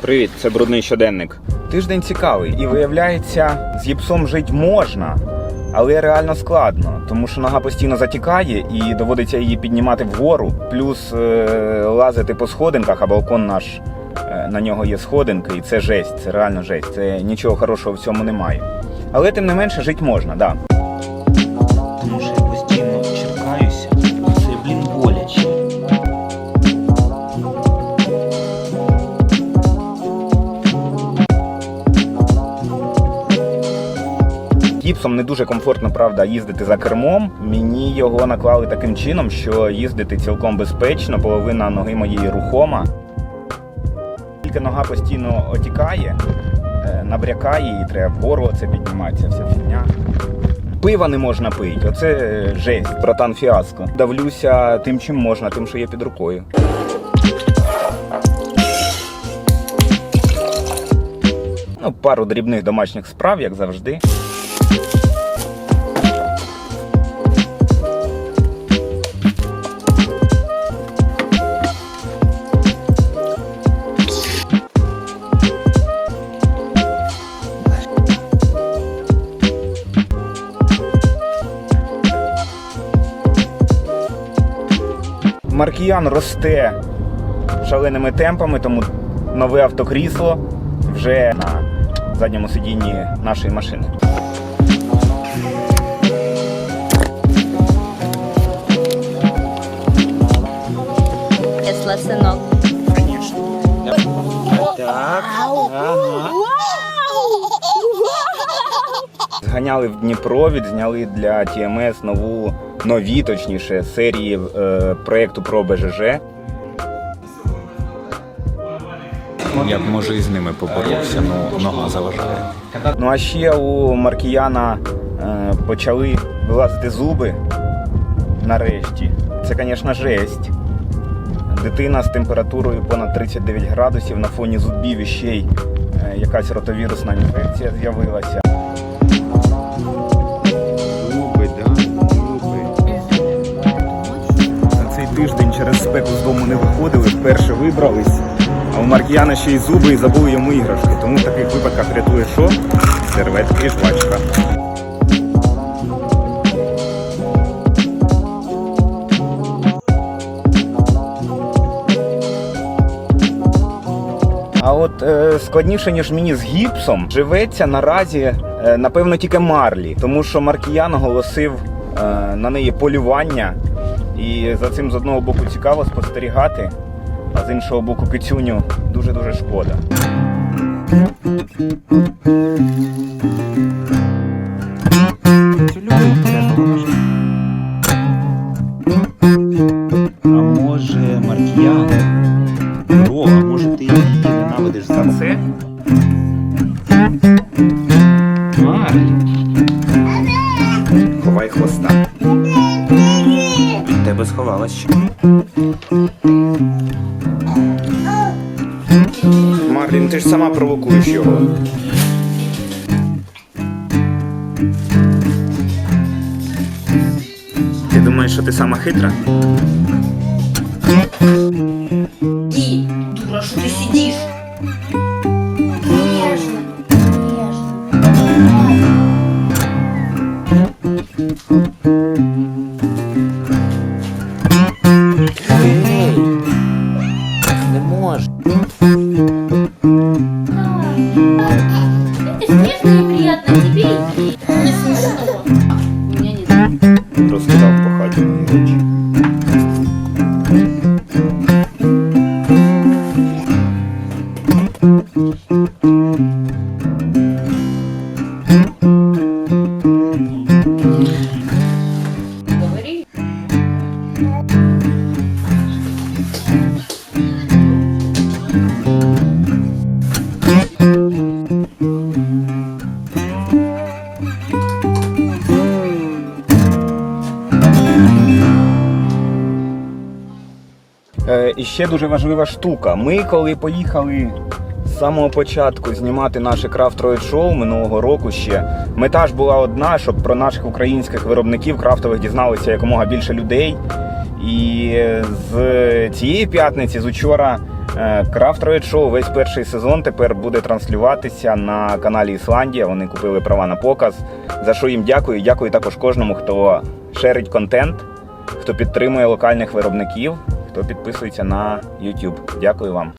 Привіт, це брудний щоденник. Тиждень цікавий, і виявляється, з гіпсом жити можна, але реально складно, тому що нога постійно затікає і доводиться її піднімати вгору, плюс е, лазити по сходинках, а балкон наш на нього є сходинки, і це жесть, це реально жесть. Це нічого хорошого в цьому немає. Але тим не менше жити можна, да. Тому що я постійно черкаюся, це, блін, боляче. Гіпсом не дуже комфортно, правда, їздити за кермом. Мені його наклали таким чином, що їздити цілком безпечно, половина ноги моєї рухома. Тільки нога постійно отікає, е, набрякає і треба вгору це піднімається вся фігня. Пива не можна пити, оце е, жесть, братан фіаско. Давлюся тим, чим можна, тим, що є під рукою. Ну, пару дрібних домашніх справ, як завжди. Маркіян росте шаленими темпами, тому нове автокрісло вже на задньому сидінні нашої машини. Тесла, синок. Так, ага. Зганяли в Дніпро, відзняли для ТМС нову нові, точніше, серії е, проєкту про БЖЖ. Я б може і з ними поборовся, ну нога заважає. Ну а ще у Маркіяна е, почали вилазити зуби нарешті. Це, звісно, жесть. Дитина з температурою понад 39 градусів на фоні зубів і ще й е, якась ротовірусна інфекція з'явилася. Спеку з дому не виходили, вперше вибрались. А у Маркіяна ще й зуби і забули йому іграшки. Тому в таких випадках рятує що? Серветки і жвачка. А от е, складніше, ніж мені з гіпсом, живеться наразі, е, напевно, тільки Марлі, тому що Маркіян оголосив е, на неї полювання, і за цим з одного боку цікаво спостерігати, а з іншого боку кицюню дуже-дуже шкода. А може Маркіян? Бро, а може ти її ненавидиш за це? Марлі, Ховай хвоста. Від тебе сховалась ще. Марлін, ти ж сама провокуєш його. Ти думаєш, що ти сама хитра? Ді, дура, що ти сидишь? Розкидав по хаті мої речі. І ще дуже важлива штука. Ми, коли поїхали з самого початку знімати наше крафт Роїд шоу минулого року ще мета ж була одна, щоб про наших українських виробників крафтових дізналося якомога більше людей. І з цієї п'ятниці, з учора, е, Крафт Роїд Шоу весь перший сезон тепер буде транслюватися на каналі Ісландія. Вони купили права на показ. За що їм дякую. Дякую також кожному, хто шерить контент, хто підтримує локальних виробників, хто підписується на YouTube. Дякую вам.